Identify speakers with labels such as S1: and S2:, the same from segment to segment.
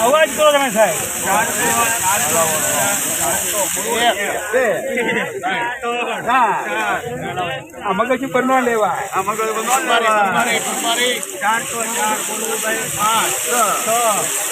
S1: અવાજ કરો તમે સાહેબ આ મગજ ઉપર ન લેવા
S2: ચારસો ને આઠ રૂપિયા
S1: ચારસો આઠ દસ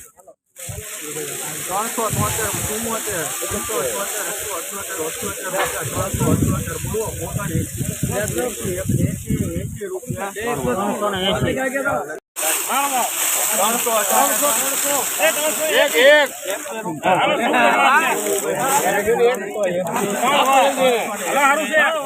S3: ત્રણસો તોતેર ચુમ્મોતેર એકસો છોતેર એકસો અઠ્યોતેર અઠ્યોતેર રૂપિયા ત્રણસો અઠ્યોતર બોલો પોતાની એસી રૂપિયા.
S2: ત્રણસો
S1: એક એક
S2: ત્રણસો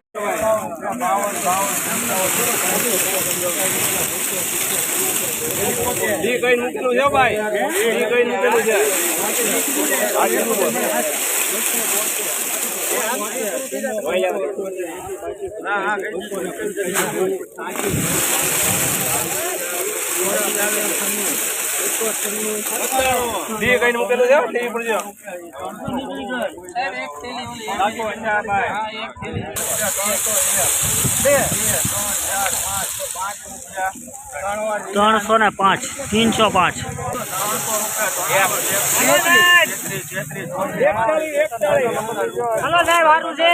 S1: ઈ કઈ મૂકેલું છે ભાઈ? ઈ કઈ મૂકેલું છે? ઈ કઈ મૂકેલું છે? ઈ પણ ભાઈ
S2: ત્રણસો ને પાંચ તીનસો પાંચ. હલો સાહેબ સારું છે.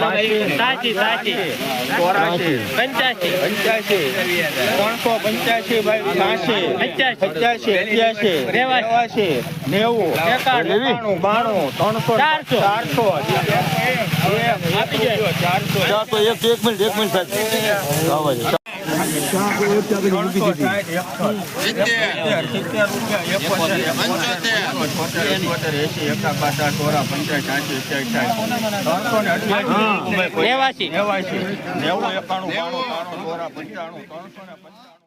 S3: બાસી ચોરાશી
S2: પંચ્યાસી.
S3: પંચ્યાસી. ત્રણસો પંચ્યાસી. બાસી
S2: પંચ્યાસી
S3: પચાસી અઠ્યાસી નેવું બાણું. ત્રણસો.
S2: ચારસો.
S3: ચારસો ચારસો
S4: એક એક મિનિટ એક મિનિટ. સાહેબ
S2: નેવાસી
S3: નેવાસી. નેવું એકાણું બાણું ત્રણસો પંચાણું ત્રણસો ને પંચાણું.